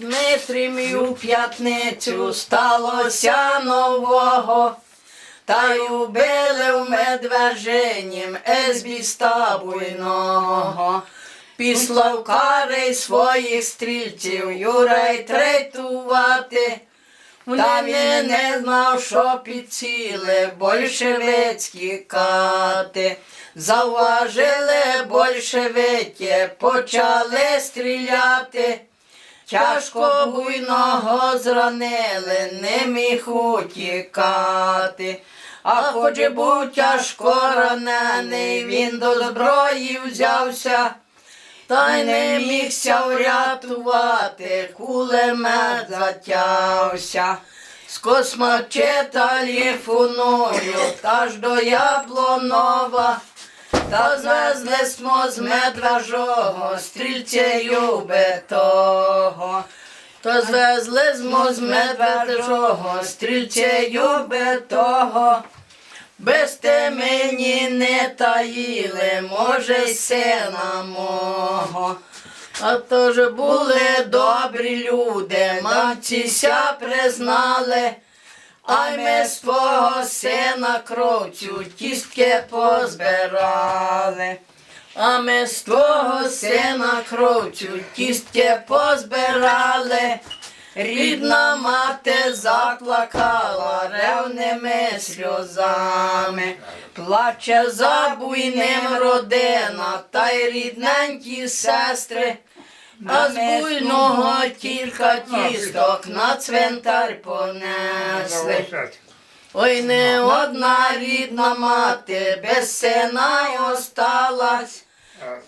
Дмитрим і у п'ятницю сталося нового. Та й убили в медвежинім езбіста буйного. Післав карий своїх стрільців, Юрай третувати. Та він не знав, що підсіли большевицькі кати. Заважили большевики, почали стріляти. Тяжко буйного зранили, не міг утікати. А хоч і був тяжко ранений, він до зброї взявся. Та й не мігся врятувати, кулемет затявся. З космачета ліфуною, та ж до Яблонова. Та звезли смо з медвежого, стрільцею битого. То звезли з медвежого, стрільцею битого. Без те мені не таїли, може, сина мого. А то ж були добрі люди, мамціся признали, а й ми свого сина кровцю тістки позбирали. А ми з твого сина кровцю тістки позбирали. Рідна мати заплакала ревними сльозами, плаче за буйним родина та й рідненькі сестри, а з буйного тільки тісток на цвинтар понесли. Ой, не одна рідна мати без сина й осталась.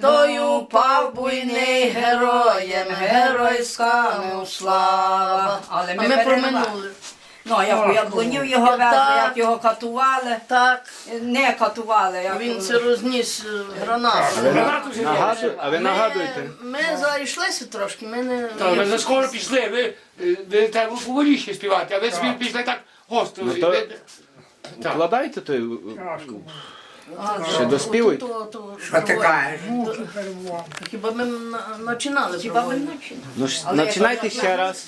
Той упав буйний героєм, геройська слава. Але ми ми проминули. Ну, а як яблунів його везли, Так. як його катували. Так, Не катували, як він це розніс е, гранату. Нагадуй, а ви нагадуєте? ми зайшлися трошки, ми не... Та ви за скоро пішли, ви, ви треба поволіше співати, а ви собі пішли так гостро. Ну, то- Ви- Так. Вкладайте той. А, Ще то- то- то- Що ти кажеш? Хіба ми на- починали? Хіба ви проводити? ночі? Ну ж, починайте ще раз.